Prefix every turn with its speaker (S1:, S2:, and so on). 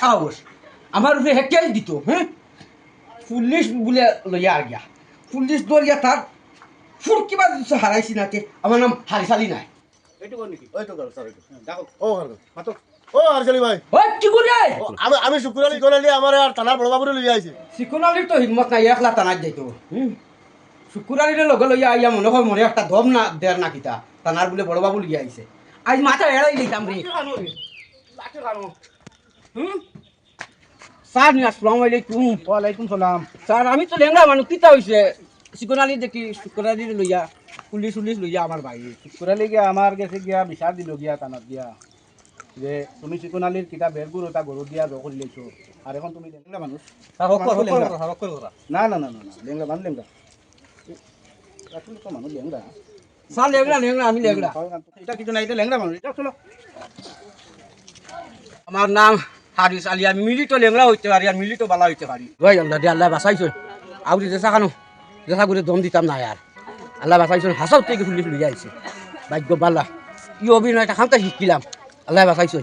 S1: সাহস আমার উপরে হেকেল দিত হ্যাঁ পুলিশ বলে লইয়া আর গিয়া পুলিশ দরিয়া তার ফুট কিবা দিছে হারাইছি নাতে আমার নাম হারিসালি নাই
S2: আমি আমি শুক্রালি গলালি আমার আর থানার বড় বাবুরে লই আইছি
S1: সিকুনালির তো হিম্মত নাই একলা টানার যাইতো শুকুরালির লগে লইয়া আইয়া মনে হয় মনে একটা দম না দেড় না কিতা টানার বলে বড় বাবু লিয়া আইছে আজ মাথা এড়াই দিতাম রে? স্যার আসসালামু আলাইকুম
S3: ওয়ালাইকুম। সালাম।
S1: স্যার আমি তো লেংরা মানুষ কিতা হইছে? সিকুনালি দেখি শুকুরালির লইয়া পুলিশ উলিশ লইয়া আমার ভাই।
S3: কুরালি গিয়া আমার গেছে গিয়া বিচার দিল গিয়া তানাত দিয়া যে তুমি চিকনালির কিতা বেরগুর ওটা গরু দিয়া জো করে লেছো। আর এখন তুমি লেংরা মানুষ না না না না লেংরা মানুষ লেংরা আসলে তো মানুষ লেংরা
S1: স্যার লেগড়া লেগড়া আমি লেগড়া
S3: এটা কিছু নাই এটা লেংরা মানুষ। এটা চলো।
S1: আমার নাম হারিস আলী আমি মিলিত লেংরা হইতে পারি আর মিলিত বালা হইতে পারি। ভাই আল্লাহ দিয়ে আল্লাহ বাঁচাইছো। আউরি দেশা খানো দেশা করে দম দিতাম না আর আল্লাহ বাঁচাইছো হাসাও থেকে ফুলি ফুলি যাইছে। ভাগ্য বালা। ই অভিনয়টা খামটা শিখিলাম। আল্লাহ বাঁচাইছো।